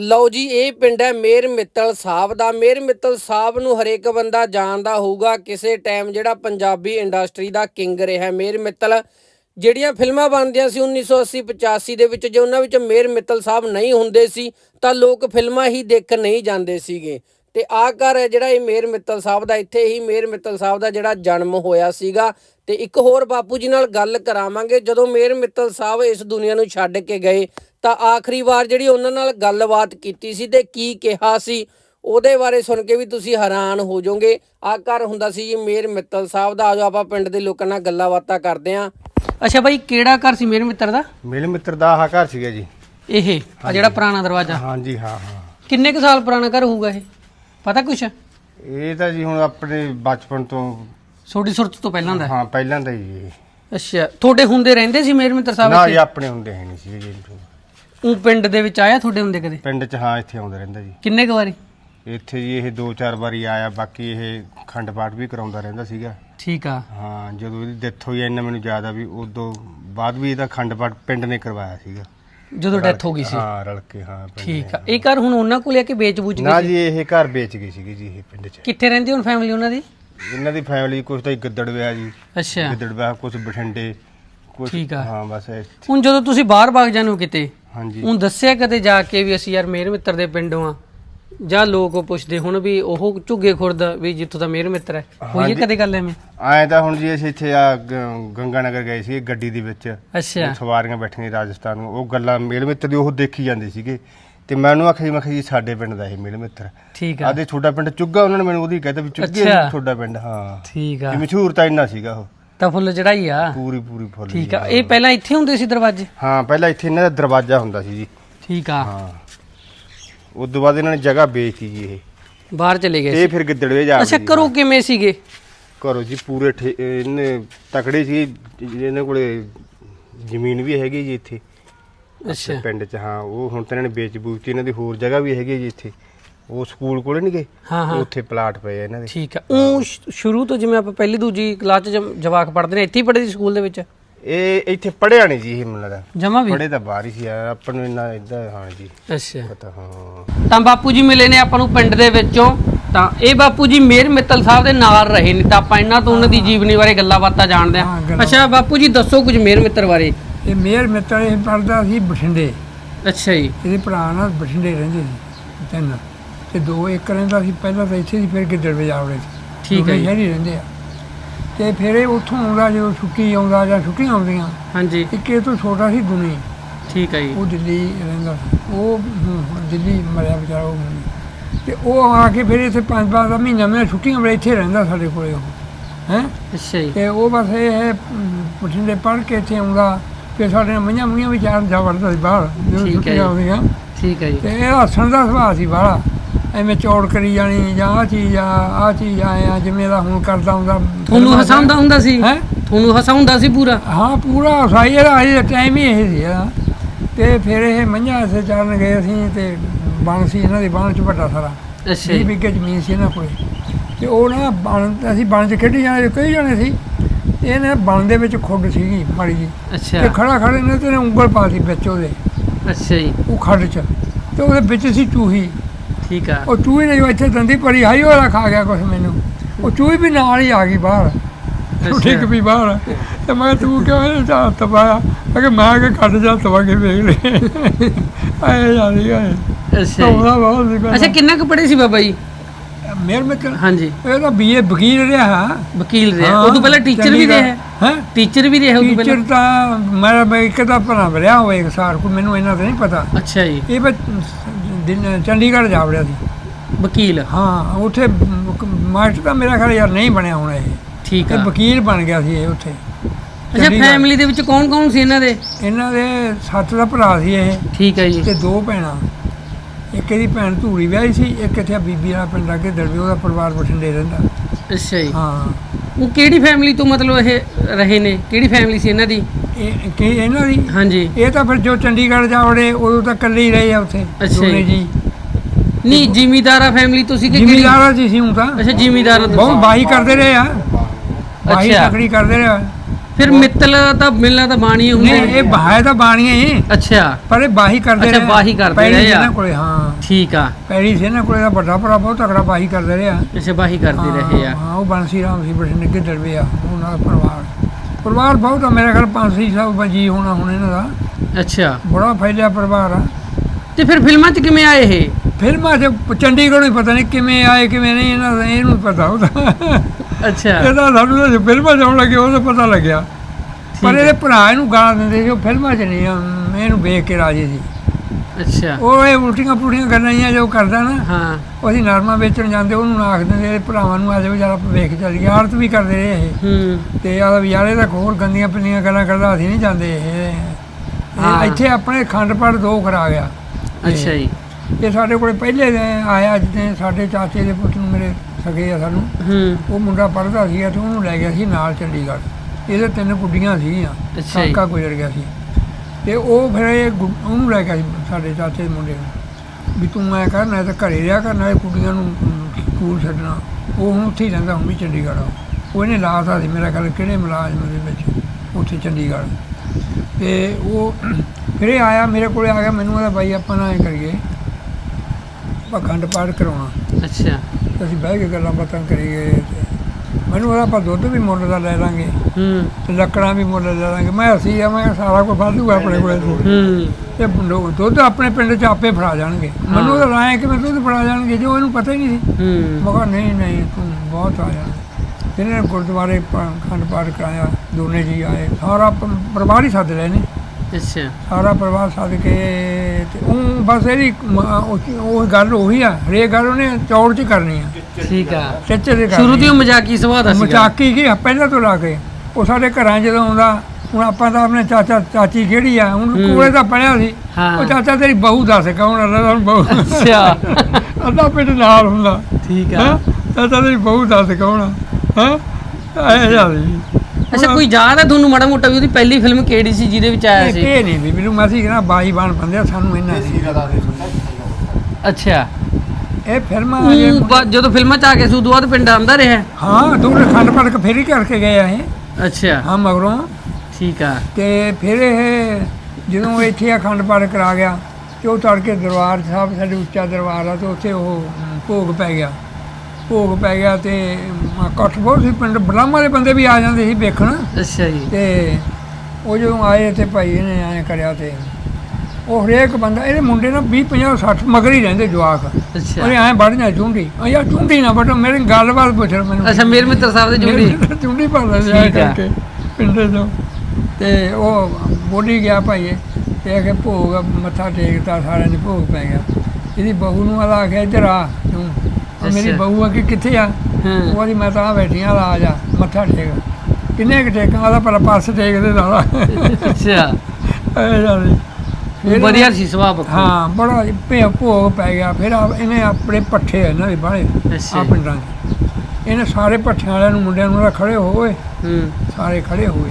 ਲਓ ਜੀ, ਇਹ ਪਿੰਡ ਹੈ ਮੇਰ ਮਿੱਤਲ ਸਾਹਿਬ ਦਾ। ਮੇਰ ਮਿੱਤਲ ਸਾਹਿਬ ਨੂੰ ਹਰੇਕ ਬੰਦਾ ਜਾਣਦਾ ਹੋਊਗਾ, ਕਿਸੇ ਟਾਈਮ ਜਿਹੜਾ ਪੰਜਾਬੀ ਇੰਡਸਟਰੀ ਦਾ ਕਿੰਗ ਰਿਹਾ। ਮੇਰ ਮਿੱਤਲ, ਜਿਹੜੀਆਂ ਫਿਲਮਾਂ ਬਣਦੀਆਂ ਸੀ 1980 85 ਦੇ ਵਿੱਚ, ਜੇ ਉਹਨਾਂ ਵਿੱਚ ਮੇਰ ਮਿੱਤਲ ਸਾਹਿਬ ਨਹੀਂ ਹੁੰਦੇ ਸੀ, ਤਾਂ ਲੋਕ ਫਿਲਮਾਂ ਹੀ ਦੇਖਣ ਨਹੀਂ ਜਾਂਦੇ ਸੀਗੇ। ਤੇ ਆਹ ਘਰ ਹੈ ਜਿਹੜਾ ਇਹ ਮੇਰ ਮਿੱਤਲ ਸਾਹਿਬ ਦਾ, ਇੱਥੇ ਹੀ ਮੇਰ ਮਿੱਤਲ ਸਾਹਿਬ ਦਾ ਜਿਹੜਾ ਜਨਮ ਹੋਇਆ ਸੀਗਾ। ਤੇ ਇੱਕ ਹੋਰ ਬਾਪੂ ਜੀ ਨਾਲ ਗੱਲ ਕਰਾਵਾਂਗੇ। ਜਦੋਂ ਮੇਰ ਮਿੱਤਲ ਸਾਹਿਬ ਇਸ ਦੁਨੀਆ ਨੂੰ ਛੱਡ ਕੇ ਗਏ ਤਾਂ ਆਖਰੀ ਵਾਰ ਜਿਹੜੀ ਉਹਨਾਂ ਨਾਲ ਗੱਲਬਾਤ ਕੀਤੀ ਸੀ ਤੇ ਕੀ ਕਿਹਾ ਸੀ ਉਹਦੇ ਬਾਰੇ ਸੁਣ ਕੇ ਵੀ ਤੁਸੀਂ ਹੈਰਾਨ ਹੋ ਜਾਓਗੇ। ਆਹ ਘਰ ਹੁੰਦਾ ਸੀ ਜੀ ਮੇਰ ਮਿੱਤਲ ਸਾਹਿਬ ਦਾ ਆਜੋ ਆਪਾਂ ਪਿੰਡ ਦੇ ਲੋਕਾਂ ਨਾਲ ਗੱਲਾਂ ਬਾਤਾਂ ਕਰਦੇ ਆਂ ਅੱਛਾ ਬਾਈ ਕਿਹੜਾ ਘਰ ਸੀ ਮੇਰੇ ਮਿੱਤਰ ਦਾ? ਮੇਰੇ ਮਿੱਤਰ ਦਾ ਆਹ ਘਰ ਸੀਗਾ ਜੀ। ਇਹ ਆ ਜਿਹੜਾ ਪੁਰਾਣਾ ਦਰਵਾਜ਼ਾ? ਹਾਂਜੀ ਹਾਂ ਹਾਂ। ਕਿੰਨੇ ਕੁ ਸਾਲ ਪੁਰਾਣਾ ਘਰ ਹੋਊਗਾ ਇਹ? ਪਤਾ ਕੁਛ? ਇਹ ਤਾਂ ਜੀ ਹੁਣ ਆਪਣੇ ਬਚਪਨ ਤੋਂ ਛੋਟੀ ਸੁਰਤ ਤੋਂ ਪਹਿਲਾਂ ਦਾ ਹਾਂ? ਪਹਿਲਾਂ ਦਾ ਹੀ ਇਹ। ਅੱਛਾ ਤੁਹਾਡੇ ਹੁੰਦੇ ਰਹਿੰਦੇ ਸੀ ਮੇਰੇ ਮਿੱਤਰ ਸਾਹਿਬ ਨਾ ਜੀ ਆਪਣੇ ਹੁੰਦੇ ਹੈ ਨਹੀਂ ਸੀ ਜੀ। ਉਹ ਪਿੰਡ ਦੇ ਵਿੱਚ ਆਇਆ ਤੁਹਾਡੇ ਹੁੰਦੇ ਕਦੇ? ਪਿੰਡ 'ਚ ਹਾਂ ਇੱਥੇ ਆਉਂਦਾ ਰਹਿੰਦਾ ਜੀ। ਕਿੰਨੇ ਕੁ ਵਾਰੀ? ਇੱਥੇ ਜੀ ਇਹ ਦੋ ਚਾਰ ਵਾਰੀ ਆਇਆ ਬਾਕੀ ਇਹ ਖੰਡ ਪਾਠ ਵੀ ਕਰਾਉਂਦਾ ਰਹਿੰਦਾ ਸੀਗਾ। ਠੀਕ ਆ। ਹਾਂ ਜਦੋਂ ਇਹਦੀ ਡੈਥ ਹੋਈ ਇੰਨਾ ਮੈਨੂੰ ਯਾਦ ਆ ਵੀ ਉਦੋਂ ਬਾਅਦ ਵੀ ਇਹਦਾ ਖੰਡ ਪਾਠ ਪਿੰਡ ਨੇ ਕਰਵਾਇਆ ਸੀਗਾ। ਜਦੋਂ ਡੈਥ ਹੋ ਗਈ ਸੀ। ਹਾਂ ਰਲ ਕੇ ਹਾਂ ਪਿੰਡ ਠੀਕ ਆ। ਇਹ ਘਰ ਹੁਣ ਉਹਨਾਂ ਕੋਲ ਆ ਕੇ ਵੇਚ ਬੂਝ ਨਾ ਗਏ ਜੀ ਇਹ ਘਰ ਵੇਚ ਗਈ ਸੀਗੀ ਜੀ ਇਹ ਪਿੰਡ 'ਚ। ਕਿੱਥੇ ਰਹਿੰਦੀ ਹੁਣ ਫੈਮਿਲੀ ਉਹਨਾਂ ਦੀ? ਇਹਨਾਂ ਦੀ ਫੈਮਿਲੀ ਕੁਝ ਤਾਂ ਗਿੱਦੜ ਜੀ। ਅੱਛਾ। ਗਿੱਦੜ ਕੁਝ ਬਠਿੰਡੇ। ਠੀਕ ਆ। ਹਾਂ ਬਸ ਇਹ- ਹੁਣ ਜਦੋਂ ਤੁਸੀਂ ਬਾਹਰ ਭੱਜ ਜਾਂਦੇ ਹੋ ਕਿਤੇ ਹਾਂਜੀ। ਹੁਣ ਦੱਸਿਆ ਕਦੇ ਜਾ ਕੇ ਵੀ ਅਸੀਂ ਯਾਰ ਮੇਰ ਮਿੱਤਰ ਦੇ ਪਿੰਡੋਂ ਆ ਜਾਂ ਲੋਕ ਪੁੱਛਦੇ ਹੁਣ ਵੀ ਉਹ ਝੁੱਗੇ ਖੁਰਦ ਵੀ ਜਿੱਥੋਂ ਦਾ ਮੇਰ ਮਿੱਤਰ ਹੈ ਹੋਈ ਹੈ ਹਾਂਜੀ। ਕਦੇ ਗੱਲ ਐਵੇਂ? ਆਏ ਤਾਂ ਹੁਣ ਜੀ ਅਸੀਂ ਇੱਥੇ ਆ ਗ- ਗੰਗਾ ਨਗਰ ਗਏ ਸੀ ਗੱਡੀ ਦੇ ਵਿੱਚ। ਅੱਛਾ। ਉਹ ਸਵਾਰੀਆਂ ਬੈਠੀਆਂ ਸੀ ਰਾਜਸਥਾਨ ਨੂੰ। ਉਹ ਗੱਲਾਂ ਮੇਲ ਮਿੱਤਰ ਦੀ ਉਹ ਦੇਖੀ ਜਾਂਦੇ ਸੀਗੇ। ਤੇ ਮੈਂ ਉਹਨੂੰ ਆਖਿਆ ਜੀ, ਮੈਂ ਕਿਹਾ ਜੀ ਸਾਡੇ ਪਿੰਡ ਦਾ ਇਹ ਮੇਲ ਮਿੱਤਰ ਠੀਕ ਆ। ਆਦੇ ਛੋਟਾ ਪਿੰਡ ਚੁੱਗਾ ਉਹਨਾਂ ਨੇ ਮੈਨੂੰ ਉਹਦੀ ਕਹਿੰਦਾ ਵੀ ਚੁੱਗੇ ਅੱਛਾ। ਛੋਟਾ ਪਿੰਡ ਹਾਂ। ਠੀਕ ਆ। ਇਹ ਮਸ਼ਹੂਰ ਤਾਂ ਇੰਨਾ ਸੀਗਾ ਉਹ। ਤਾਂ ਫੁੱਲ ਚੜਾਈ ਆ। ਪੂਰੀ ਪੂਰੀ ਫੁੱਲ ਠੀਕ ਆ। ਇਹ ਪਹਿਲਾਂ ਇੱਥੇ ਹੁੰਦੇ ਸੀ ਦਰਵਾਜ਼ੇ? ਹਾਂ ਪਹਿਲਾਂ ਇੱਥੇ ਇਹਨਾਂ ਦਾ ਦਰਵਾਜ਼ਾ ਹੁੰਦਾ ਸੀ ਜੀ। ਠੀਕ ਆ। ਹਾਂ। ਉਸ ਤੋਂ ਬਾਅਦ ਇਹਨਾਂ ਨੇ ਜਗ੍ਹਾ ਵੇਚੀ ਜੀ ਇਹ। ਬਾਹਰ ਚਲੇ ਗਏ ਇਹ ਫਿਰ ਗਿੱਦੜਵੇ ਜਾ ਅੱਛਾ। ਕਰੋ ਕਿਵੇਂ ਸੀਗੇ? ਘਰੋਂ ਜੀ ਪੂਰੇ ਠੇ- ਇਹਨੇ ਤਕੜੇ ਸੀ। ਇਹਨਾਂ ਕੋਲੇ ਜ਼ਮੀਨ ਵੀ ਹੈਗੀ ਜੀ ਇੱਥੇ। ਅੱਛਾ। ਪਿੰਡ 'ਚ ਹਾਂ। ਉਹ ਹੁਣ ਤਾਂ ਇਹਨਾਂ ਨੇ ਵੇਚ ਬੂਚਤੀ ਇਹਨਾਂ ਦੀ ਹੋਰ ਜਗ੍ਹਾ ਵੀ ਹੈਗੀ ਜੀ ਇੱਥੇ। ਉਹ ਸਕੂਲ ਕੋਲੇ ਨਹੀਂ ਗਏ? ਹਾਂ ਹਾਂ। ਉੱਥੇ ਪਲਾਟ ਪਏ ਆ ਇਹਨਾਂ ਦੇ। ਠੀਕ ਆ। ਉਹ ਸ਼ੁਰੂ ਤੋਂ ਜਿਵੇਂ ਆਪਾਂ ਪਹਿਲੀ ਦੂਜੀ ਕਲਾਸ ਚ ਜਵਾਕ ਪੜ੍ਹਦੇ ਨੇ ਇੱਥੇ ਹੀ ਪੜ੍ਹਦੇ ਸੀ ਸਕੂਲ ਦੇ ਵਿੱਚ? ਇਹ ਇੱਥੇ ਪੜਿਆ ਨਹੀਂ ਜੀ ਇਹ ਮੈਨੂੰ ਲੱਗਦਾ। ਜਮਾ ਵੀ? ਪੜੇ ਤਾਂ ਬਾਹਰ ਹੀ ਸੀ ਆ, ਆਪਾਂ ਨੂੰ ਇੰਨਾ ਇਦਾਂ ਹਾਂ ਜੀ। ਅੱਛਾ। ਪਤਾ ਹਾਂ। ਤਾਂ ਬਾਪੂ ਜੀ ਮਿਲੇ ਨੇ ਆਪਾਂ ਨੂੰ ਪਿੰਡ ਦੇ ਵਿੱਚੋਂ ਤਾਂ ਇਹ ਬਾਪੂ ਜੀ ਮੇਰ ਮਿੱਤਲ ਸਾਹਿਬ ਦੇ ਨਾਲ ਰਹੇ ਨੇ ਤਾਂ ਆਪਾਂ ਇਹਨਾਂ ਤੋਂ ਉਹਨਾਂ ਦੀ ਜੀਵਨੀ ਬਾਰੇ ਗੱਲਾਂ ਬਾਤਾਂ ਜਾਣਦੇ ਹਾਂ, ਅੱਛਾ ਬਾਪੂ ਜੀ ਦੱਸੋ ਕੁਝ ਮੇਰ ਮਿੱਤਰ ਬਾਰੇ। ਇਹ ਮੇਰ ਮਿੱਤਰ ਇਹ ਪੜਦਾ ਸੀ ਬਠਿੰਡੇ। ਅੱਛਾ ਜੀ। ਇਹਦੇ ਭਰਾ ਨਾਲ ਬਠਿੰਡੇ ਰਹਿੰਦੇ ਸੀ ਤਿੰਨ। ਤੇ ਦੋ ਇੱਕ ਰਹਿੰਦਾ ਸੀ ਪਹਿਲਾਂ ਤਾਂ ਇੱਥੇ ਸੀ ਫਿਰ ਗਿੱਦੜ ਵਜਾਵੜੇ ਸੀ। ਠੀਕ ਹੈ ਜੀ। ਸ਼ਹਿਰੀ ਰਹਿੰਦੇ ਆ। ਤੇ ਫਿਰ ਇਹ ਉੱਥੋਂ ਆਉਂਦਾ ਜਦੋਂ ਛੁੱਟੀ ਆਉਂਦਾ ਜਾਂ ਛੁੱਟੀਆਂ ਆਉਂਦੀਆਂ ਹਾਂਜੀ। ਇੱਕ ਇਹ ਤੋਂ ਛੋਟਾ ਸੀ ਗੁਣੀ ਠੀਕ ਹੈ ਜੀ। ਉਹ ਦਿੱਲੀ ਰਹਿੰਦਾ ਸੀ। ਉਹ ਹੁਣ- ਹੁਣ ਦਿੱਲੀ ਮਰਿਆ ਵਿਚਾਰਾ ਉਹ ਤੇ ਉਹ ਆ ਕੇ ਫਿਰ ਇੱਥੇ ਪੰਜ ਪੰਜ ਦਾ ਮਹੀਨਾ ਮੈਂ ਛੁੱਟੀਆਂ ਵੇਲੇ ਇੱਥੇ ਰਹਿੰਦਾ ਸਾਡੇ ਕੋਲੇ ਉਹ ਹੈ? ਅੱਛਾ ਜੀ। ਤੇ ਉਹ ਬਸ ਇਹ ਹੈ ਅਮ, ਬਠਿੰਡੇ ਪੜ੍ਹ ਕੇ ਇੱਥੇ ਆਉਂਦਾ। ਫਿਰ ਸਾਡੇ ਨਾਲ ਮਈਆਂ ਮਈਆਂ ਵੀ ਜਾ ਵੜਦਾ ਸੀ ਬਾਹਰ ਜਦੋਂ ਠੀਕ ਹੈ ਛੁੱਟੀਆਂ ਜੀ। ਆਉਂਦੀਆਂ। ਠੀਕ ਹੈ ਜੀ। ਤੇ ਇਹ ਹੱਸਣ ਦਾ ਸੁਭਾਅ ਸੀ ਬਾਹਲਾ। ਐਵੇਂ ਚੌੜ ਕਰੀ ਜਾਣੀ ਜਾਂ ਆ ਚੀਜ਼ ਆ ਆ ਚੀਜ਼ ਆਏ ਆ ਜਿਵੇਂ ਦਾ ਹੁਣ ਕਰਦਾ ਹੁੰਦਾ। ਤੁਹਾਨੂੰ ਹਸਾਉਂਦਾ ਹੁੰਦਾ ਸੀ? ਹੈ? ਤੁਹਾਨੂੰ ਹਸਾਉਂਦਾ ਸੀ ਪੂਰਾ? ਹਾਂ ਪੂਰਾ ਹਸਾਈ ਇਹਦਾ ਇਹ ਟਾਈਮ ਹੀ ਇਹ ਸੀ। ਤੇ ਫਿਰ ਇਹ ਮਈਆਂ ਇੱਥੇ ਚਰਨ ਗਏ ਅਸੀਂ ਤੇ ਬਣ ਸੀ ਇਹਨਾਂ ਦੇ ਬਣ ਚ ਵੱਡਾ ਸਾਰਾ। ਅੱਛਾ 20 ਜੀ। ਵਿਗੇ ਜ਼ਮੀਨ ਸੀ ਇਹਨਾਂ ਕੋਲੇ। ਤੇ ਉਹ ਨਾ ਬਣ ਅਸੀਂ ਬਣ ਚ ਖੇਡੀ ਜਾਣੇ ਕਈ ਜਾਣੇ ਸੀ। ਇਹਨੇ ਬਣ ਦੇ ਵਿੱਚ ਖੁੱਡ ਸੀਗੀ ਮਾੜੀ ਜੀ ਤੇ ਅੱਛਾ ਖੜਾ ਖੜੇ ਨੇ ਤੇ ਉਂਗਲ ਪਾਤੀ ਵਿੱਚ ਉਹਦੇ। ਅੱਛਾ ਜੀ। ਉਹ ਖੱਡ ਚ। ਤੇ ਉਹਦੇ ਵਿੱਚ ਸੀ ਚੂਹੀ। ਠੀਕ ਆ। ਉਹ ਚੂਹੀ ਨੇ ਜੋ ਇੱਥੇ ਦੰਦੀ ਪਰੀ ਹਾਈ ਉਹਦਾ ਖਾ ਗਿਆ ਕੁਛ ਮੈਨੂੰ। ਉਹ ਚੂਹੀ ਵੀ ਨਾਲ ਹੀ ਆ ਗਈ ਬਾਹਰ। ਉਹ ਠੀਕ ਵੀ ਬਾਹਰ। ਤੇ ਮੈਂ ਤੂੰ ਕਿਉਂ ਜਾ ਤਪਾਇਆ ਮੈਂ ਕਿ ਮੈਂ ਕਿ ਖੱਡ ਜਾ ਤਵਾ ਕੇ ਵੇਖ ਲੈ। ਆਏ ਜਾਂਦੀ ਆਏ ਅੱਛਾ ਜੀ। ਉਹਦਾ ਬਹੁਤ ਸੀ ਅੱਛਾ ਕਿੰਨਾ ਕੁ ਪੜ੍ਹੇ ਸੀ ਬਾਬਾ ਜੀ? ਮੇਰ ਮਿੱਤਰ ਹਾਂਜੀ। ਇਹ ਤਾਂ ਬੀਏ ਵਕੀਲ ਰਿਹਾ। ਵਕੀਲ ਰਿਹਾ। ਉਦੋਂ ਪਹਿਲਾਂ ਟੀਚਰ ਵੀ ਰਿਹਾ। ਹੈ? ਟੀਚਰ ਵੀ ਰਿਹਾ ਉਦੋਂ ਟੀਚਰ ਪਹਿਲਾਂ? ਤਾਂ ਮੇਰਾ ਮੈਂ ਇੱਕ ਤਾਂ ਭਰਾ ਰਿਹਾ ਹੋਵੇ ਇੱਕ ਸਾਰ ਕੋ ਮੈਨੂੰ ਇਹਨਾਂ ਦਾ ਨਹੀਂ ਪਤਾ। ਅੱਛਾ ਜੀ। ਇਹ ਦਿਨ ਚੰਡੀਗੜ੍ਹ ਜਾ ਵੜਿਆ ਸੀ। ਵਕੀਲ? ਹਾਂ ਉੱਥੇ ਮ- ਮਾਸਟਰ ਤਾਂ ਮੇਰਾ ਖਿਆਲ ਯਾਰ ਨਹੀਂ ਬਣਿਆ ਹੋਣਾ ਇਹ। ਠੀਕ ਇਹ ਆ। ਵਕੀਲ ਬਣ ਗਿਆ ਸੀ ਇਹ ਉੱਥੇ। ਅੱਛਾ ਚੰਡੀਗੜ੍ਹ। ਫੈਮਿਲੀ ਦੇ ਵਿੱਚ ਕੌਣ ਕੌਣ ਸੀ ਇਹਨਾਂ ਦੇ? ਇਹਨਾਂ ਦੇ ਸੱਤ ਦਾ ਭਰਾ ਸੀ ਇਹ ਠੀਕ ਹੈ ਜੀ। ਤੇ ਦੋ ਭੈਣਾਂ। ਇੱਕ ਇਹਦੀ ਭੈਣ ਧੂੜੀ ਵਿਆਹੀ ਸੀ ਇੱਕ ਇੱਥੇ ਬੀਬੀ ਵਾਲਾ ਪਿੰਡ ਲੱਗੇ ਦਰਵੇ ਉਹਦਾ ਪਰਿਵਾਰ ਬਠਿੰਡੇ ਰਹਿੰਦਾ। ਅੱਛਾ ਜੀ। ਹਾਂ। ਉਹ ਕਿਹੜੀ ਫੈਮਿਲੀ ਤੋਂ ਮਤਲਬ ਇਹ ਰਹੇ ਨੇ? ਕਿਹੜੀ ਫੈਮਿਲੀ ਸੀ ਇਹਨਾਂ ਦੀ? ਇਹ ਕਿ ਇਹਨਾਂ ਦੀ? ਹਾਂਜੀ। ਇਹ ਤਾਂ ਫਿਰ ਜੋ ਚੰਡੀਗੜ੍ਹ ਜਾ ਵੜੇ ਉਦੋਂ ਤਾਂ ਇਕੱਲੇ ਹੀ ਰਹੇ ਆ ਉੱਥੇ ਅੱਛਾ ਦੋਨੇ ਜੀ। ਜੀ ਨਹੀਂ ਜ਼ਿਮੀਦਾਰਾ ਫੈਮਿਲੀ ਤੋਂ ਸੀ ਕਿ ਕਿਹੜੀ? ਜ਼ਿਮੀਦਾਰਾਂ ਜੀ ਸੀ ਹੁਣ ਤਾਂ। ਅੱਛਾ ਜ਼ਿਮੀਦਾਰਾ ਬਹੁਤ ਬਾਈ ਕਰਦੇ ਰਹੇ ਆ। ਬਾਈ ਅੱਛਾ। ਤਕੜੀ ਕਰਦੇ ਰਹੇ ਆ। ਫਿਰ ਮਿੱਤਲ ਤਾਂ ਮਿਲਣਾ ਤਾਂ ਬਾਣੀ ਹੁੰਦੀ ਨਹੀਂ ਇਹ ਬਹਾਏ ਤਾਂ ਬਾਣੀਆਂ ਹੀ। ਅੱਛਾ। ਪਰ ਇਹ ਬਾਹੀ ਕਰਦੇ ਅੱਛਾ, ਰਹੇ ਆ। ਬਾਹੀ ਕਰਦੇ ਰਹੇ ਆ। ਇਹਨਾਂ ਕੋਲੇ ਹਾਂ। ਠੀਕ ਆ। ਪੈਰੀ ਸੀ ਨਾ ਕੋਲੇ ਦਾ ਵੱਡਾ ਭਰਾ ਬਹੁਤ ਤਕੜਾ ਬਾਹੀ ਕਰਦੇ ਰਿਹਾ ਇਸੇ ਬਾਹੀ ਕਰਦੇ ਰਹੇ ਆ। ਹਾਂ ਉਹ ਬੰਸੀ ਰਾਮ ਸੀ ਨਿੱਗੇ ਦਰਵੇ ਆ ਉਹਨਾਂ ਦਾ ਪਰਿਵਾਰ। ਪਰਿਵਾਰ ਬਹੁਤ ਆ ਮੇਰੇ ਖਿਆਲ ਪੰਜ ਛੇ ਸੌ ਵਜੀ ਹੋਣਾ ਹੁਣ ਇਹਨਾਂ ਦਾ। ਅੱਛਾ। ਬੜਾ ਫੈਲਿਆ ਪਰਿਵਾਰ ਆ। ਤੇ ਫਿਰ ਫਿਲਮਾਂ 'ਚ ਕਿਵੇਂ ਆਏ ਇਹ? ਫਿਲਮਾਂ 'ਚ ਚੰਡੀਗੜ੍ਹੋਂ ਹੀ ਪਤਾ ਨਹੀਂ ਕਿਵੇਂ ਆਏ ਕਿਵੇਂ ਨਹੀਂ ਇਹਨਾਂ ਦਾ ਇਹਨੂੰ ਪਤਾ ਉਹਦਾ। ਅੱਛਾ। ਇਹਦਾ ਸਾਨੂੰ ਤਾਂ ਫਿਲਮਾਂ 'ਚ ਆਉਣ ਲੱਗੇ ਉਹ ਤਾਂ ਪਤਾ ਲੱਗਿਆ। ਪਰ ਇਹਦੇ ਭਰਾ ਇਹਨੂੰ ਗਾਲਾਂ ਦਿੰਦੇ ਸੀ ਉਹ ਫਿਲਮਾਂ 'ਚ ਨਹੀਂ ਇਹਨੂੰ ਵੇਖ ਕੇ ਰਾਜੀ ਸੀ। ਅੱਛਾ। ਉਹ ਇਹ ਉਲਟੀਆਂ ਪੁਲਟੀਆਂ ਗੱਲਾਂ ਹੀ ਆ ਜੋ ਕਰਦਾ ਨਾ ਹਾਂ। ਉਹ ਅਸੀਂ ਨਰਮਾ ਵੇਚਣ ਜਾਂਦੇ ਉਹਨੂੰ ਆਖ ਦਿੰਦੇ ਇਹ ਭਰਾਵਾਂ ਨੂੰ ਆ ਜਾਓ ਜਰਾ ਵੇਖ ਚੱਲੀਏ ਆਰਤ ਵੀ ਕਰਦੇ ਰਹੇ ਇਹ। ਹੂੰ। ਤੇ ਆ ਵਿਚਾਰੇ ਤਾਂ ਹੋਰ ਗੰਦੀਆਂ ਪਿੰਨੀਆਂ ਗੱਲਾਂ ਕਰਦਾ ਅਸੀਂ ਨਹੀਂ ਜਾਂਦੇ ਇਹ। ਇਹ ਹਾਂ। ਇੱਥੇ ਆਪਣੇ ਖੰਡ ਪਾਠ ਦੋ ਕਰਾ ਗਿਆ। ਅੱਛਾ ਜੀ। ਇਹ ਸਾਡੇ ਕੋਲੇ ਪਹਿਲੇ ਦਿਨ ਆਇਆ ਜਿੱਦਾਂ ਸਾਡੇ ਚਾਚੇ ਦੇ ਪੁੱਤ ਨੂੰ ਮੇਰੇ ਸਗੇ ਆ ਸਾਨੂੰ। ਹੂੰ। ਉਹ ਮੁੰਡਾ ਪੜ੍ਹਦਾ ਸੀ ਤੇ ਉਹਨੂੰ ਲੈ ਗਿਆ ਸੀ ਨਾਲ ਚੰਡੀਗੜ੍ਹ। ਇਹਦੇ ਤਿੰਨ ਗੁੱਡੀਆਂ ਸੀਗੀਆਂ। ਅੱਛਾ ਜੀ। ਕਾਕਾ ਗੁਜ਼ਰ ਗਿਆ ਸੀ। ਤੇ ਉਹ ਫਿਰ ਇਹ ਗੁ- ਉਹਨੂੰ ਲੈ ਗਿਆ ਸੀ ਸਾਡੇ ਚਾਚੇ ਦੇ ਮੁੰਡੇ ਨੂੰ ਵੀ ਤੂੰ ਐ ਕਰ ਨਾ ਤਾਂ ਘਰੇ ਰਿਹਾ ਕਰ ਨਾਲੇ ਕੁੜੀਆਂ ਨੂੰ ਅਮ, ਸਕੂਲ ਛੱਡਣਾ। ਉਹ ਹੁਣ ਉੱਥੇ ਹੀ ਰਹਿੰਦਾ ਹੁਣ ਵੀ ਚੰਡੀਗੜ੍ਹ ਆ। ਉਹ ਇਹਨੇ ਲਾਤਾ ਸੀ ਮੇਰਾ ਗੱਲ ਕਿਹੜੇ ਮੁਲਾਜ਼ਮ ਦੇ ਵਿੱਚ ਉੱਥੇ ਚੰਡੀਗੜ੍ਹ। ਤੇ ਉਹ ਫਿਰ ਇਹ ਆਇਆ ਮੇਰੇ ਕੋਲੇ ਆ ਗਿਆ ਮੈਨੂੰ ਉਹਦਾ ਬਾਈ ਆਪਾਂ ਨਾ ਐ ਕਰੀਏ ਆਪਾਂ ਅਖੰਡ ਪਾਠ ਕਰਾਉਣਾ। ਅੱਛਾ। ਤੇ ਅਸੀਂ ਬਹਿ ਕੇ ਗੱਲਾਂ ਬਾਤਾਂ ਕਰੀਏ ਤੇ ਮੈਨੂੰ ਉਹਦਾ ਆਪਾਂ ਦੁੱਧ ਵੀ ਮੁੱਲ ਦਾ ਲੈ ਲਾਂਗੇ ਹੂੰ। ਤੇ ਲੱਕੜਾਂ ਵੀ ਮੁੱਲ ਲੈ ਲਾਂਗੇ। ਮੈਂ ਅਸੀਂ ਆ ਮੈਂ ਸਾਰਾ ਕੁਝ ਵਾਧੂ ਆ ਆਪਣੇ ਕੋਲ ਹੂੰ। ਤੇ ਲੋ- ਦੁੱਧ ਆਪਣੇ ਪਿੰਡ 'ਚ ਆਪੇ ਫੜਾ ਜਾਣਗੇ। ਮੈਨੂੰ ਤਾਂ ਰਾਏ ਕਿ ਮੈਂ ਦੁੱਧ ਫੜਾ ਜਾਣਗੇ ਜੋ ਇਹਨੂੰ ਪਤਾ ਹੀ ਨਹੀਂ ਸੀ। ਹੂੰ। ਮੈਂ ਕਿਹਾ ਨਹੀਂ ਨਹੀਂ ਤੂੰ ਬਹੁਤ ਆ ਜਾਣਾ ਇਹਨੇ ਗੁਰਦੁਆਰੇ ਅਖੰਡ ਪਾਠ ਕਰਾਇਆ ਦੋਨੇ ਜੀ ਆਏ। ਸਾਰਾ ਪਰਿਵਾਰ ਹੀ ਸੱਦ ਲਏ ਨੇ। ਅੱਛਾ। ਸਾਰਾ ਪਰਿਵਾਰ ਸੱਦ ਕੇ ਤੇ ਉਹ ਬਸ ਇਹਦੀ ਉਹ ਗੱਲ ਉਹੀ ਆ। ਹਰੇਕ ਗੱਲ ਉਹਨੇ ਚੌੜ 'ਚ ਕਰਨੀ ਆ। ਠੀਕ ਆ। ਚੱਚੇ ਦੇ ਸ਼ੁਰੂ ਤੋਂ ਹੀ ਮਜ਼ਾਕੀ ਸੁਭਾਅ ਦਾ ਸੀਗਾ। ਮਜ਼ਾਕੀ ਕੀ ਆ, ਪਹਿਲਾਂ ਤੋਂ ਲਾ ਕੇ। ਉਹ ਸਾਡੇ ਘਰਾਂ 'ਚ ਜਦੋਂ ਆਉਂਦਾ ਹੁਣ ਆਪਾਂ ਤਾਂ ਆਪਣੇ ਚਾਚਾ ਚਾਚੀ ਕਿਹੜੀ ਆ? ਹੁਣ ਹੂੰ। ਕੋਲੇ ਤਾਂ ਪੜਿਆ ਸੀ। ਹਾਂ। ਉਹ ਚਾਚਾ ਤੇਰੀ ਬਹੂ ਦੱਸ ਕੌਣ ਅੱਲਾ ਦਾ ਬਹੂ। ਅੱਛਾ। ਅੱਧਾ ਪਿੰਡ ਨਾਲ ਹੁੰਦਾ। ਠੀਕ ਹੈਂ? ਚਾਚਾ ਤੇਰੀ ਬਹੂ ਦੱਸ ਕੌਣ ਆ? ਹਾਂ? ਐ ਜਾਂਦੀ ਅੱਛਾ ਕੋਈ ਯਾਦ ਹੈ ਤੁਹਾਨੂੰ ਮਾੜਾ ਮੋਟਾ ਵੀ ਉਹਦੀ ਪਹਿਲੀ ਫਿਲਮ ਕਿਹੜੀ ਸੀ ਜਿਹਦੇ ਵਿੱਚ ਆਇਆ ਸੀ? ਇਹ ਨਹੀਂ ਵੀ ਮੈਨੂੰ ਮੈਂ ਸੀ ਕਹਿੰਦਾ ਬਾਈ ਬਾਣ ਬੰਦਿਆ ਸਾਨੂੰ ਇਹਨਾਂ ਨਹੀਂ ਅੱਛਾ। ਇਹ ਫਿਲਮਾਂ ਊਂ ਅਜੇ- ਬਾ- ਜਦੋਂ ਫਿਲਮਾਂ ਚ ਆ ਕੇ ਸੀ ਉਦੋਂ ਬਾਅਦ ਪਿੰਡ ਆਂਦਾ ਰਿਹਾ? ਹਾਂ ਦੂਰ ਖੰਡ ਪੜ ਕੇ ਫੇਰ ਕਰਕੇ ਗਏ ਆ ਇਹ ਅੱਛਾ। ਹਾਂ ਮਗਰੋਂ। ਠੀਕ ਆ। ਤੇ ਫਿਰ ਇਹ ਜਦੋਂ ਇੱਥੇ ਅਖੰਡ ਪਾਠ ਕਰਾ ਗਿਆ ਤੇ ਉਹ ਤੜਕੇ ਦਰਬਾਰ ਸਾਹਿਬ ਸਾਡੇ ਉੱਚਾ ਦਰਬਾਰ ਆ ਤੇ ਉੱਥੇ ਉਹ ਭੋਗ ਪੈ ਗਿਆ। ਭੋਗ ਪੈ ਗਿਆ ਤੇ ਬਹੁਤ ਸੀ ਪਿੰਡ ਬਲਾਮਾ ਦੇ ਬੰਦੇ ਵੀ ਆ ਜਾਂਦੇ ਸੀ ਵੇਖਣ। ਅੱਛਾ ਜੀ। ਤੇ ਉਹ ਜਦੋਂ ਆਏ ਤੇ ਭਾਈ ਇਹਨੇ ਐਂ ਕਰਿਆ ਤੇ ਉਹ ਹਰੇਕ ਬੰਦਾ ਇਹਦੇ ਮੁੰਡੇ ਨਾ 20 50 60 ਮਗਰ ਹੀ ਰਹਿੰਦੇ ਜਵਾਕ। ਅੱਛਾ। ਉਹਨੇ ਐਂ ਵੜ ਜਾ ਚੁੰਡੀ। ਆ ਯਾਰ ਚੁੰਡੀ ਨਾ ਬਟੋ ਮੇਰੀ ਗੱਲਬਾਤ ਪੁੱਛ ਮੈਨੂੰ। ਅੱਛਾ ਮੇਰੇ ਮਿੱਤਰ ਸਾਹਿਬ ਦੇ ਜੁੜੀ ਚੁੰਡੀ? ਪਾ ਲੈ ਜਾ। ਕਰਕੇ ਪਿੰਡੇ ਤੋਂ। ਤੇ ਉਹ ਬੋਲੀ ਗਿਆ ਭਾਈ ਇਹ, ਤੇ ਆ ਕੇ ਭੋਗ ਮੱਥਾ ਟੇਕਤਾ ਸਾਰਿਆਂ ਨੇ ਭੋਗ ਪੈ ਗਿਆ। ਇਹਦੀ ਬਹੂ ਨੂੰ ਆਦਾ ਆਖਿਆ ਇੱਧਰ ਆ ਤੂੰ। ਮੇਰੀ। ਬਹੂ ਆ ਕਿ ਕਿੱਥੇ ਆ? ਹਾਂ। ਉਹਦੀ ਮੈਂ ਤਾਂ ਬੈਠੀਆਂ ਆ ਜਾ ਮੱਥਾ ਟੇਕ। ਕਿੰਨੇ ਕੁ ਟੇਕਾਂ ਆਦਾ ਪਰ ਪਾਸ ਟੇਕਦੇ ਸਾਰਾ ਅੱਛਾ। ਐ ਜਾਂਦੀ ਫਿਰ ਵਧੀਆ ਸੀ ਸੁਭਾਅ ਪੱਖੋਂ। ਹਾਂ ਬੜਾ ਭੇ ਭੋਗ ਪੈ ਗਿਆ। ਫਿਰ ਆ- ਇਹਨੇ ਆਪਣੇ ਪੱਠੇ ਇਹਨਾਂ ਦੇ ਬਾਹਲੇ ਅੱਛਾ ਆ ਜੀ। ਪਿੰਡਾਂ 'ਚ ਇਹਨੇ ਸਾਰੇ ਪੱਠਿਆਂ ਵਾਲਿਆਂ ਨੂੰ ਮੁੰਡਿਆਂ ਨੂੰ ਉਹਦਾ ਖੜੇ ਹੋਏ ਹੂੰ। ਸਾਰੇ ਖੜੇ ਹੋਏ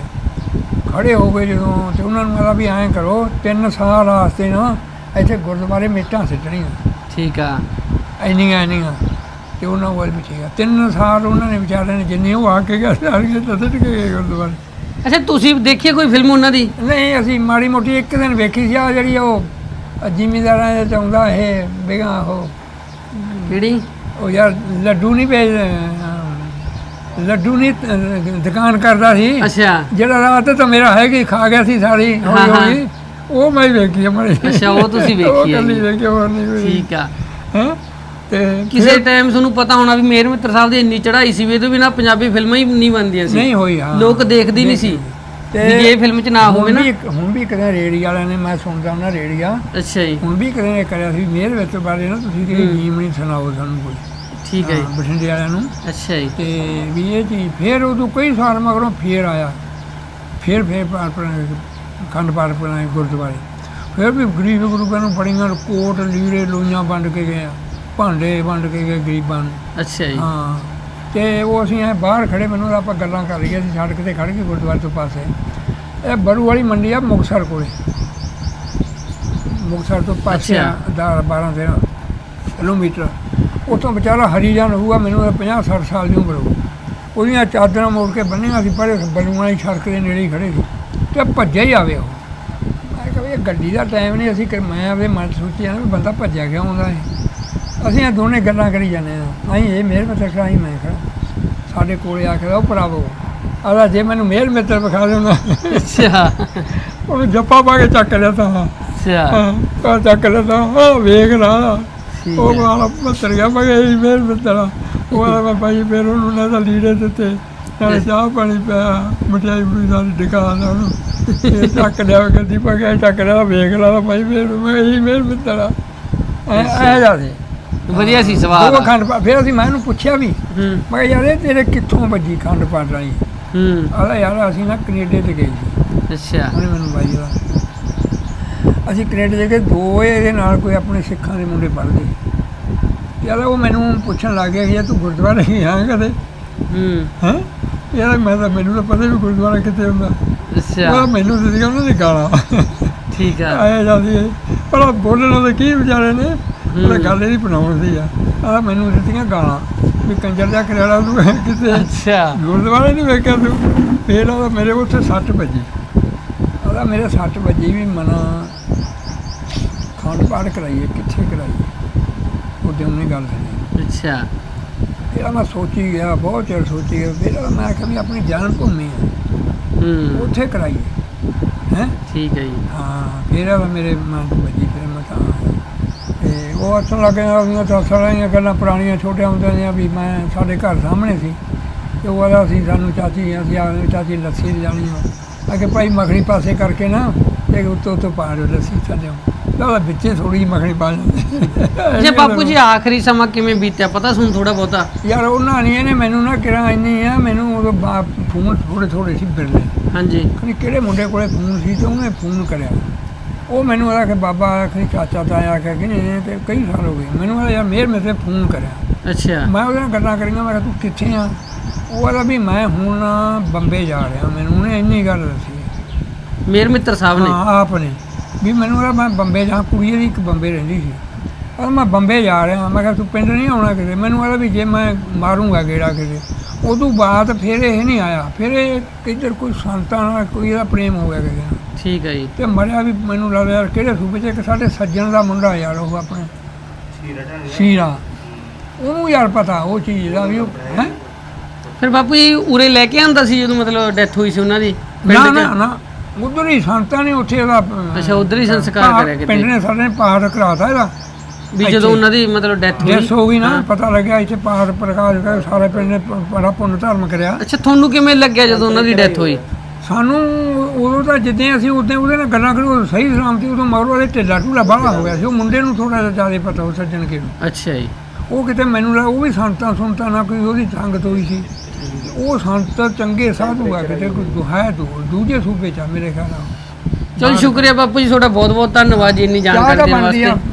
ਖੜੇ ਹੋ ਗਏ ਜਦੋਂ ਤੇ ਉਹਨਾਂ ਨੂੰ ਆਦਾ ਵੀ ਐਂ ਕਰੋ ਤਿੰਨ ਸਾਲ ਵਾਸਤੇ ਨਾ ਇੱਥੇ ਗੁਰਦੁਆਰੇ ਮੇਟਾਂ ਸਿੱਟਣੀਆਂ। ਠੀਕ ਆ। ਇੰਨੀਆਂ ਇੰਨੀਆਂ। ਤੇ ਉਹਨਾਂ ਕੋਲ ਵੀ ਠੀਕ ਆ। ਤਿੰਨ ਸਾਲ ਉਹਨਾਂ ਨੇ ਵਿਚਾਰਿਆਂ ਨੇ ਜਿੰਨੇ ਉਹ ਆ ਕੇ ਗਏ ਸਾਰੀਆਂ ਤਾਂ ਸਿੱਟ ਕੇ ਗਏ ਗੁਰਦੁਆਰੇ। ਅੱਛਾ ਤੁਸੀਂ ਦੇਖੀ ਕੋਈ ਫਿਲਮ ਉਹਨਾਂ ਦੀ? ਨਹੀਂ ਅਸੀਂ ਮਾੜੀ ਮੋਟੀ ਇੱਕ ਦਿਨ ਵੇਖੀ ਸੀ ਆ ਜਿਹੜੀ ਉਹ ਜ਼ਿਮੀਦਾਰਾਂ ਦੇ ਚ ਆਉਂਦਾ ਇਹ ਬਿਗਾ ਉਹ। ਕਿਹੜੀ? ਉਹ ਯਾਰ ਲੱਡੂ ਨਹੀਂ ਵੇਚ ਲੱਡੂ ਨਹੀਂ ਅਹ, ਦੁਕਾਨ ਕਰਦਾ ਸੀ। ਅੱਛਾ। ਜਿਹੜਾ ਰਾਤ ਤਾਂ ਮੇਰਾ ਹੈ ਕਿ ਖਾ ਗਿਆ ਸੀ ਸਾਰੀ ਹਾਂ, ਹੌਲੀ ਹਾਂ। ਹੌਲੀ ਉਹ ਮੈਂ ਵੇਖੀ ਮੜੀ। ਅੱਛਾ, ਉਹ ਤੁਸੀਂ ਵੇਖੀ ਉਹ ਕੱਲੀ ਹੈਗੀ। ਵੇਖੀ ਹੋਰ ਨਹੀਂ ਵੇਖੀ ਠੀਕ ਆ। ਹੈਂ? ਤੇ ਕਿਸੇ ਟਾਈਮ ਤੁਹਾਨੂੰ ਪਤਾ ਹੋਣਾ ਵੀ ਮੇਰ ਮਿੱਤਰ ਸਾਹਿਬ ਦੀ ਇੰਨੀ ਚੜ੍ਹਾਈ ਸੀ ਵੀ ਇਹਦੇ ਬਿਨਾ ਪੰਜਾਬੀ ਫਿਲਮਾਂ ਹੀ ਨਹੀਂ ਬਣਦੀਆਂ ਸੀ। ਨਹੀਂ ਹੋਈ ਹਾਂ। ਲੋਕ ਦੇਖਦੇ ਨਹੀਂ ਸੀ ਤੇ ਇਹ ਫਿਲਮ ਚ ਨਾ ਹੋਵੇ ਨਾ। ਹੁਣ ਵੀ ਕਦੇ ਰੇੜੀ ਵਾਲਿਆਂ ਨੇ ਮੈਂ ਸੁਣਦਾ ਉਹਨਾਂ ਰੇੜੀਆ। ਅੱਛਾ ਜੀ। ਹੁਣ ਵੀ ਕਦੇ ਕਰਿਆ ਸੀ ਮੇਰ ਵਿੱਚ ਬਾਰੇ ਨਾ ਤੁਸੀਂ ਕਿ ਗੀਮ ਨਹੀਂ ਸੁਣਾਓ ਸਾਨੂੰ ਕੋਈ। ਠੀਕ ਹੈ ਜੀ। ਬਠਿੰਡੇ ਵਾਲਿਆਂ ਨੂੰ। ਅੱਛਾ ਜੀ। ਤੇ ਵੀ ਇਹ ਚੀਜ਼ ਫੇਰ ਉਦੋਂ ਕਈ ਸਾਲ ਮਗਰੋਂ ਫੇਰ ਆਇਆ। ਫੇਰ ਫੇਰ ਆਪਣਾ ਖੰਡ ਪਾਠ ਬਣਾਏ ਗੁਰਦੁਆਰੇ। ਫਿਰ ਵੀ ਗਰੀਬ ਗੁਰੂਆਂ ਨੂੰ ਬੜੀਆਂ ਕੋਟ ਲੀੜੇ ਲੋਈਆਂ ਵੰਡ ਕੇ ਗਏ ਆ, ਭਾਂਡੇ ਵੰਡ ਕੇ ਗਏ ਗਰੀਬਾਂ ਨੂੰ। ਅੱਛਾ ਜੀ। ਹਾਂ। ਤੇ ਉਹ ਅਸੀਂ ਐ ਬਾਹਰ ਖੜੇ ਮੈਨੂੰ ਆਪਾਂ ਗੱਲਾਂ ਕਰ ਲਈਆਂ ਸੀ ਸੜਕ ਤੇ ਖੜ ਕੇ ਗੁਰਦੁਆਰੇ ਤੋਂ ਪਾਸੇ। ਇਹ ਬਰੂ ਵਾਲੀ ਮੰਡੀ ਆ ਮੁਕਸਰ ਕੋਲੇ। ਮੁਕਸਰ ਤੋਂ ਪਾਸੇ ਆ 10 12 13 ਕਿਲੋਮੀਟਰ। ਉਤੋਂ ਵਿਚਾਰਾ ਹਰੀਜਨ ਹੋਊਗਾ ਮੈਨੂੰ ਤਾਂ 50 60 ਸਾਲ ਦੀ ਉਮਰ ਹੋਊ। ਉਹਦੀਆਂ ਚਾਦਰਾਂ ਮੋੜ ਕੇ ਬੰਨੀਆਂ ਸੀ ਪਰੇ ਬਲੂਆਂ ਵਾਲੀ ਸੜਕ ਦੇ ਨੇੜੇ ਹੀ ਖੜੇ ਸੀ। ਤੇ ਭੱਜਿਆ ਹੀ ਆਵੇ ਉਹ। ਮੈਂ ਕਿਹਾ ਇਹ ਗੱਡੀ ਦਾ ਟਾਈਮ ਨਹੀਂ ਅਸੀਂ ਮੈਂ ਆਪਦੇ ਮਨ ਸੋਚਿਆ ਨਾ ਬੰਦਾ ਭੱਜਿਆ ਕਿਉਂ ਆਉਂਦਾ ਹੈ ਅਸੀਂ ਇਹ ਦੋਨੇ ਗੱਲਾਂ ਕਰੀ ਜਾਂਦੇ ਆ ਅਸੀਂ ਇਹ ਮੇਰ ਮਿੱਤਰ ਅਸੀਂ ਮੈਂ ਖੜਾ। ਸਾਡੇ ਕੋਲੇ ਆ ਕੇ ਉਹ ਭਰਾਵੋ ਆਦਾ ਜੇ ਮੈਨੂੰ ਮੇਰ ਮਿੱਤਰ ਵਿਖਾ ਦੇਣਾ ਅੱਛਾ। ਉਹਨੂੰ ਜੱਪਾ ਪਾ ਕੇ ਚੱਕ ਲਿਆ ਤਾਂ। ਅੱਛਾ। ਹਾਂ ਉਹ ਚੱਕ ਲਿਆ ਤਾਂ। ਉਹ ਵੇਖ ਲਾ। ਉਹ ਵਾਲਾ ਪੱਤਰ ਗਿਆ। ਮੈਂ ਇਹ ਮੇਰ ਮਿੱਤਰ ਆ। ਉਹ ਵਾਲਾ ਮੈਂ ਭਾਈ ਫਿਰ ਉਹਨੂੰ ਨਾ ਤਾਂ ਲੀੜੇ ਦਿੱਤੇ। ਨਾਲੇ ਚਾਹ ਪਾਣੀ ਪਿਆ ਮਠਿਆਈ ਮਠੂਈ ਦਾ ਦੁਕਾਨ ਆ ਉਹਨੂੰ। ਇਹ ਚੱਕ ਲਿਆ ਗੱਡੀ ਪਾ ਕੇ ਚੱਕ ਲਿਆ ਵੇਖ ਲਾ। ਭਾਈ ਮੇਰ ਮੈਂ ਇਹ ਮੇਰ ਮਿੱਤਰ ਆ। ਐ ਐ ਜਾਂਦੇ ਵਧੀਆ ਸੀ ਸਵਾਦ ਉਹ ਖੰਡ ਪਾ ਫਿਰ ਅਸੀਂ ਮੈਂ ਇਹਨੂੰ ਪੁੱਛਿਆ ਵੀ ਹੂੰ। ਮੈਂ ਕਿਹਾ ਯਾਰ ਇਹ ਤੇਰੇ ਕਿੱਥੋਂ ਵੱਜੀ ਖੰਡ ਪਾਟ ਰਹੀ ਹੂੰ। ਆਦਾ ਯਾਰ ਅਸੀਂ ਨਾ ਕੈਨੇਡਾ ਤੇ ਗਏ ਸੀ। ਅੱਛਾ। ਉਹਨੇ ਮੈਨੂੰ ਬਾਈ ਦਾ ਅਸੀਂ ਕੈਨੇਡਾ ਦੇ ਕੇ ਦੋ ਇਹਦੇ ਨਾਲ ਕੋਈ ਆਪਣੇ ਸਿੱਖਾਂ ਦੇ ਮੁੰਡੇ ਪੜ੍ਹਦੇ ਯਾਰ ਉਹ ਮੈਨੂੰ ਪੁੱਛਣ ਲੱਗ ਗਿਆ ਕਿ ਯਾਰ ਤੂੰ ਗੁਰਦੁਆਰੇ ਗਿਆ ਕਦੇ? ਹੂੰ। ਹੈ? ਯਾਰ ਮੈਂ ਤਾਂ ਮੈਨੂੰ ਤਾਂ ਪਤਾ ਵੀ ਗੁਰਦੁਆਰਾ ਕਿੱਥੇ ਹੁੰਦਾ। ਉਹ ਅੱਛਾ ਮੈਨੂੰ ਤਾਂ ਸੀਗਾ ਉਹਨਾਂ ਗਾਲਾਂ। ਠੀਕ ਆ। ਆਇਆ ਜਾਂਦੀ ਹੈ ਪਰ ਉਹ ਬੋਲਣ ਦੇ ਕੀ ਵਿਚਾਰੇ ਨੇ? ਉਹ ਗੱਲ ਇਹਦੀ ਬਣਾਉਣ ਦੀ ਆ। ਆ ਮੈਨੂੰ ਦਿੱਤੀਆਂ ਗਾਲਾਂ। ਵੀ ਕੰਜਰ ਜਾ ਕਰਿਆਲਾ ਤੂੰ ਕਿਤੇ ਅੱਛਾ। ਗੁਰਦੁਆਰੇ ਨਹੀਂ ਵੇਖਿਆ ਤੂੰ। ਫੇਰ ਉਹਦਾ ਮੇਰੇ ਉੱਥੇ ਸੱਟ ਵੱਜੀ। ਉਹਦਾ ਮੇਰੇ ਸੱਟ ਵੱਜੀ ਵੀ ਮਨਾ ਖੰਡ ਪਾਠ ਕਰਾਈਏ ਕਿੱਥੇ ਕਰਾਈਏ? ਉਹਦੇ ਉਹਨੇ ਗੱਲ ਸੁਣੀ ਅੱਛਾ। ਫਿਰ ਮੈਂ ਸੋਚੀ ਗਿਆ ਬਹੁਤ ਚਿਰ ਸੋਚੀ ਗਿਆ। ਫਿਰ ਮੈਂ ਕਿਹਾ ਵੀ ਆਪਣੀ ਜਨਮ ਭੂਮੀ ਹੈ ਹੂੰ। ਉੱਥੇ ਕਰਾਈਏ। ਹੈ? ਠੀਕ ਹੈ ਜੀ। ਹਾਂ ਫਿਰ ਉਹ ਮੇਰੇ ਮਨ ਚ ਵੱਜੀ ਫਿਰ ਮੈਂ ਤਾਂ ਆਇਆ। ਤੇ ਉਹ ਅੱਛਾ ਲੱਗਿਆ ਉਹਦੀਆਂ ਤਾਂ ਸਾਰੀਆਂ ਗੱਲਾਂ ਪੁਰਾਣੀਆਂ ਛੋਟੀਆਂ ਹੁੰਦੀਆਂ ਦੀਆਂ ਵੀ ਮੈਂ ਸਾਡੇ ਘਰ ਸਾਹਮਣੇ ਸੀ। ਤੇ ਉਹ ਆਦਾ ਸੀ ਸਾਨੂੰ ਚਾਚੀ ਅਸੀਂ ਆਖਦੇ ਚਾਚੀ ਲੱਸੀ ਲਿਜਾਣੀ ਆ। ਕਿ ਭਾਈ ਮੱਖਣੀ ਪਾਸੇ ਕਰਕੇ ਨਾ ਤੇ ਉੱਤੋਂ ਉੱਤੋਂ ਪਾ ਦਿਓ ਲੱਸੀ ਥੱਲੇ ਉਹਦਾ ਵਿੱਚੇ ਥੋੜੀ ਜਿਹੀ ਮੱਖਣੀ ਪਾ ਜਾਂਦੇ ਜੇ ਬਾਪੂ ਜੀ ਆਖਰੀ ਸਮਾਂ ਕਿਵੇਂ ਬੀਤਿਆ? ਪਤਾ ਸੁਣ ਥੋੜਾ ਬਹੁਤਾ। ਯਾਰ ਉਹਨਾਂ ਨਹੀਂ ਇਹਨੇ ਮੈਨੂੰ ਨਾ ਕਿਹਾ ਇੰਨੀ ਆ ਮੈਨੂੰ ਉਦੋਂ ਬਾ- ਫੋਨ ਥੋੜੇ ਥੋੜੇ ਸੀ ਬਿਰਲੇ ਹਾਂਜੀ। ਕਿਹੜੇ ਮੁੰਡੇ ਕੋਲੇ ਫੋਨ ਸੀ? ਤੇ ਉਹਨੇ ਫੋਨ ਕਰਿਆ। ਉਹ ਮੈਨੂੰ ਆਦਾ ਕਿ ਬਾਬਾ ਖਨੀ ਚਾਚਾ ਤਾਇਆ ਕਹਿ ਕੇ ਨੇ ਤੇ ਕਈ ਸਾਲ ਹੋ ਗਏ। ਮੈਨੂੰ ਆਦਾ ਯਾਰ ਮੇਰ ਮੇਰੇ ਤੇ ਫੋਨ ਕਰਿਆ। ਅੱਛਾ। ਮੈਂ ਉਹਦੇ ਨਾਲ ਗੱਲਾਂ ਕਰੀਆਂ ਮੈਂ ਕਿਹਾ ਤੂੰ ਕਿੱਥੇ ਆ? ਉਹ ਆਦਾ ਵੀ ਮੈਂ ਹੁਣ ਬੰਬੇ ਜਾ ਰਿਹਾ ਮੈਨੂੰ ਉਹਨੇ ਇੰਨੀ ਗੱਲ ਦੱਸੀ। ਮੇਰ ਮਿੱਤਰ ਸਾਹਿਬ ਨੇ? ਹਾਂ ਆਪ ਨੇ। ਵੀ ਮੈਨੂੰ ਆਦਾ ਮੈਂ ਬੰਬੇ ਜਾ ਕੁੜੀ ਦੀ ਇੱਕ ਬੰਬੇ ਰਹਿੰਦੀ ਸੀ। ਉਹ ਮੈਂ ਬੰਬੇ ਜਾ ਰਿਹਾ ਮੈਂ ਕਿਹਾ ਤੂੰ ਪਿੰਡ ਨਹੀਂ ਆਉਣਾ ਕਿਤੇ? ਮੈਨੂੰ ਆਦਾ ਵੀ ਜੇ ਮੈਂ ਮਾਰੂੰਗਾ ਗੇੜਾ ਕਿਤੇ। ਉਦੋਂ ਬਾਅਦ ਫਿਰ ਇਹ ਨਹੀਂ ਆਇਆ। ਫਿਰ ਇਹ ਕਿੱਧਰ ਕੋਈ ਸੰਤਾਂ ਨਾਲ ਕੋਈ ਇਹਦਾ ਪ੍ਰੇਮ ਹੋ ਗਿਆ ਨਾਲ। ਠੀਕ ਹੈ ਜੀ। ਤੇ ਮਰਿਆ ਵੀ ਮੈਨੂੰ ਲੱਗਦਾ ਯਾਰ ਕਿਹੜੇ ਸੂਬੇ 'ਚ ਇੱਕ ਸਾਡੇ ਸੱਜਣ ਦਾ ਮੁੰਡਾ ਯਾਰ ਉਹ ਆਪਣੇ। ਸੀਰਾ ਉਹਨੂੰ ਯਾਰ ਪਤਾ ਉਹ ਚੀਜ਼ ਦਾ ਵੀ ਹੈ? ਫਿਰ ਬਾਪੂ ਜੀ ਉਰੇ ਲੈ ਕੇ ਆਂਦਾ ਸੀ ਜਦੋਂ ਮਤਲਬ ਡੈਥ ਹੋਈ ਸੀ ਉਹਨਾਂ ਦੀ? ਪਿੰਡ ਨਾ? ਨਾ ਨਾ। ਉਧਰ ਹੀ ਸੰਤਾਂ ਨੇ ਉੱਥੇ ਅਹ, ਅੱਛਾ ਉਧਰ ਹੀ ਸੰਸਕਾਰ ਕਰਿਆ ਪਿੰਡ ਕਿਤੇ ਨੇ ਸਾਡੇ ਨੇ ਪਾਠ ਕਰਾਤਾ ਇਹਦਾ। ਵੀ ਜਦੋਂ ਉਹਨਾਂ ਦੀ ਮਤਲਬ ਡੈਥ ਹੋਈ। ਹੋ ਗਈ ਨਾ ਪਤਾ ਲੱਗਿਆ ਇੱਥੇ ਪਾਠ ਪ੍ਰਕਾਸ਼ ਕਰ ਸਾਰੇ ਪਿੰਡ ਨੇ ਬੜਾ ਪੁੰਨ ਧਰਮ ਕਰਿਆ। ਅੱਛਾ ਤੁਹਾਨੂੰ ਕਿਵੇਂ ਲੱਗਿਆ ਜਦੋਂ ਉਹਨਾਂ ਦੀ ਡੈਥ ਹੋਈ? ਸਾਨੂੰ ਉਦੋਂ ਤਾਂ ਜਿੱਦਾਂ ਅਸੀਂ ਉਦੋਂ ਉਹਦੇ ਨਾਲ ਗੱਲਾਂ ਕਰੀ ਉਹ ਸਹੀ ਸਲਾਮਤੀ ਉਦੋਂ ਮਗਰੋਂ ਉਹਦੇ ਢਿੱਲਾ ਢੂਲਾ ਬਾਹਲਾ ਹੋ ਗਿਆ ਸੀ। ਉਹ ਮੁੰਡੇ ਨੂੰ ਥੋੜਾ ਜਿਹਾ ਜ਼ਿਆਦਾ ਪਤਾ ਉਹ ਸੱਜਣ ਕੇ ਨੂੰ। ਅੱਛਾ ਜੀ। ਉਹ ਕਿਤੇ ਮੈਨੂੰ ਲੱਗਾ ਉਹ ਵੀ ਸੰਤਾਂ ਸੁਣਤਾਂ ਨਾਲ ਕੋਈ ਉਹਦੀ ਸੰਗਤ ਹੋਈ ਸੀ। ਉਹ ਸੰਤ ਚੰਗੇ ਸਾਧੂ ਆ ਕਿਤੇ ਕੋਈ ਹੈ ਦੂਰ ਦੂਜੇ ਸੂਬੇ ਚ ਆ ਮੇਰੇ ਖਿਆਲ ਨਾਲ। ਚਲੋ ਸ਼ੁਕਰੀਆ ਬਾਪੂ ਜੀ ਤੁਹਾਡਾ ਬਹੁਤ ਬਹੁਤ ਧੰਨਵਾਦ ਜੀ ਇੰਨੀ ਜਾਣਕਾਰੀ ਦੇਣ ਵਾਸਤੇ।